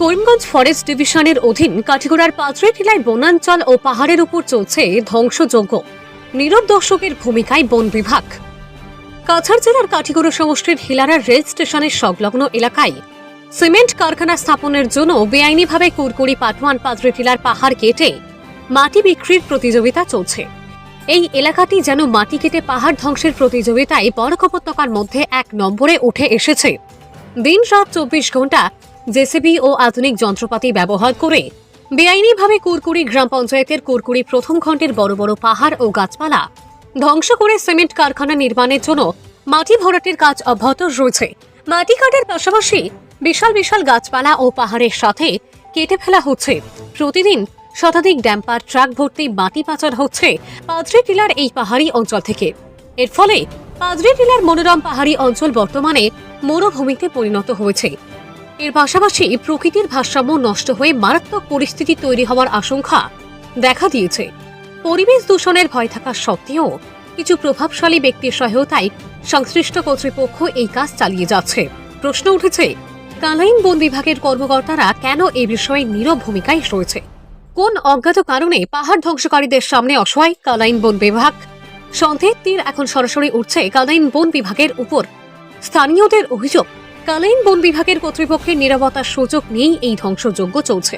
Karimganj forest ডিভিশনের অধীন কাঠিগড়ার পাঁচড়িটিলায় বনাঞ্চল ও পাহাড়ের উপর চলছে ধ্বংসযজ্ঞ। নীরব দর্শকের ভূমিকায় বন বিভাগ। কাছাড় জেলার কাঠিগড়া সমষ্টির হিলারা রেল স্টেশনের সংলগ্ন এলাকায় সিমেন্ট কারখানা স্থাপনের জন্য বেআইনিভাবে কুরকুড়ি পাটওয়ান পাঁচরে টিলার পাহাড় কেটে মাটি বিক্রির প্রতিযোগিতা চলছে। এই এলাকাটি যেন মাটি কেটে পাহাড় ধ্বংসের প্রতিযোগিতায় বরক উপত্যকার মধ্যে এক নম্বরে উঠে এসেছে। দিন রাত চব্বিশ ঘণ্টা জেসিবি ও আধুনিক যন্ত্রপাতি ব্যবহার করে বেআইনিভাবে কুরকুড়ি গ্রাম পঞ্চায়েতের কুরকুড়ি প্রথম খণ্ডের বড় বড় পাহাড় ও গাছপালা ধ্বংস করে সিমেন্ট কারখানা নির্মাণের জন্য মাটি ভরাটের কাজ অব্যাহত রয়েছে। মাটি কাটার পাশাপাশি বিশাল বিশাল গাছপালা ও পাহাড়ের সাথে কেটে ফেলা হচ্ছে। প্রতিদিন শতাধিক ড্যাম্পার, ট্রাক ভর্তি, মাটি পাচার হচ্ছে পাদ্রি টিলার এই পাহাড়ি অঞ্চল থেকে। এর ফলে পাদ্রি টিলার মনোরম পাহাড়ি অঞ্চল বর্তমানে মরুভূমিতে পরিণত হয়েছে। এর পাশাপাশি প্রকৃতির ভারসাম্য নষ্ট হয়ে মারাত্মক পরিস্থিতি তৈরি হওয়ার আশঙ্কা দেখা দিয়েছে। পরিবেশ দূষণের ভয় থাকা সত্ত্বেও কিছু প্রভাবশালী ব্যক্তির সহায়তায় সংশ্লিষ্ট কর্তৃপক্ষ এই কাজ চালিয়ে যাচ্ছে। প্রশ্ন উঠেছে, কালাইন বন বিভাগের কর্মকর্তারা কেন এই বিষয়ে নীরব ভূমিকায় রয়েছে? কোন অজ্ঞাত কারণে পাহাড় ধ্বংসকারীদের সামনে অসহায় কালাইন বন বিভাগ? সন্দেহের তীর এখন সরাসরি উঠছে কালাইন বন বিভাগের উপর। স্থানীয়দের অভিযোগ কালাইন বন বিভাগের কর্তৃপক্ষের নিরাপত্তার সুযোগ নিয়েই এই ধ্বংসযজ্ঞ চলছে।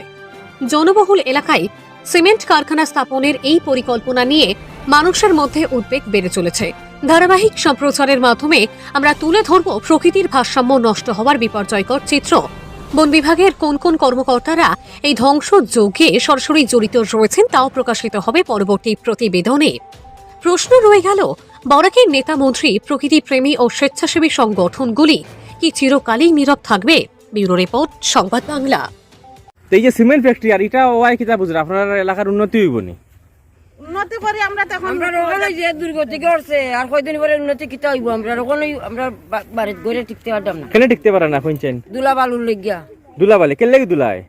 জনবহুল এলাকায় সিমেন্ট কারখানা স্থাপনের এই পরিকল্পনা নিয়ে মানুষের মধ্যে উদ্বেগ বেড়ে চলেছে। ধারাবাহিক সম্প্রচারের মাধ্যমে আমরা তুলে ধরব প্রকৃতির ভারসাম্য নষ্ট হওয়ার বিপর্যয়কর চিত্র। বন বিভাগের কোন কোন কর্মকর্তারা এই ধ্বংসযজ্ঞে সরাসরি জড়িত রয়েছেন তাও প্রকাশিত হবে পরবর্তী প্রতিবেদনে। প্রশ্ন রয়ে গেল, বরাকের নেতা মন্ত্রী প্রকৃতি প্রেমী ও স্বেচ্ছাসেবী সংগঠনগুলি কি চিরকালই নীরব থাকবে? ব্যুরো রিপোর্ট সংবাদ বাংলা। তো এই যে সিমেন্ট ফ্যাক্টরি আর এটা ওয়াই কিতা বুঝরা আপনার এলাকার উন্নতি হইব নি? উন্নতি করি আমরা তখন। আমরা ওখানে যে দুর্গতি করছে আর কয়দিন পরে উন্নতি কিতা হইব? আমরা ওখানে আমরা বা- বাড়িত গড়ে টিকতে পারতাম না। কেন টিকতে পারে না শুনছেন? দুলা বালুর লেগিয়া। দুলা বালে কেন লাগি দুলায়?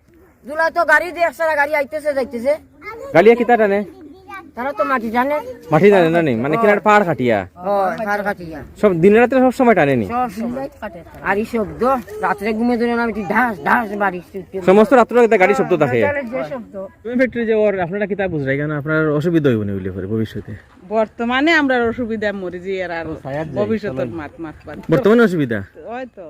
দুলা তো গাড়ি দিয়ে একসারা গাড়ি আইতেছে যাইতেছে। গালিয়া কিতা টানে? তারা তো মাটি জানে। মাটি জানে না নি? মানে কিনার পাহাড় কাটিয়া ও সার কাটিয়া সব দিনে রাতে সব সময় টানে নি আর এই শব্দ রাত্রে ঘুমে ধরে না আমি ঢাস ঢাস বাড়ি সমস্ত রাত্র গাড়ি শব্দ থাকে। সিমেন্ট ফ্যাক্টরি যে ওর আপনারা কিতা বুঝরাই? কেন আপনার অসুবিধা হইব নি বলে পরে ভবিষ্যতে? বর্তমানে আমরা অসুবিধা মরি যে আর ভবিষ্যতের মাত মাত বর্তমানে অসুবিধা? ওই তো।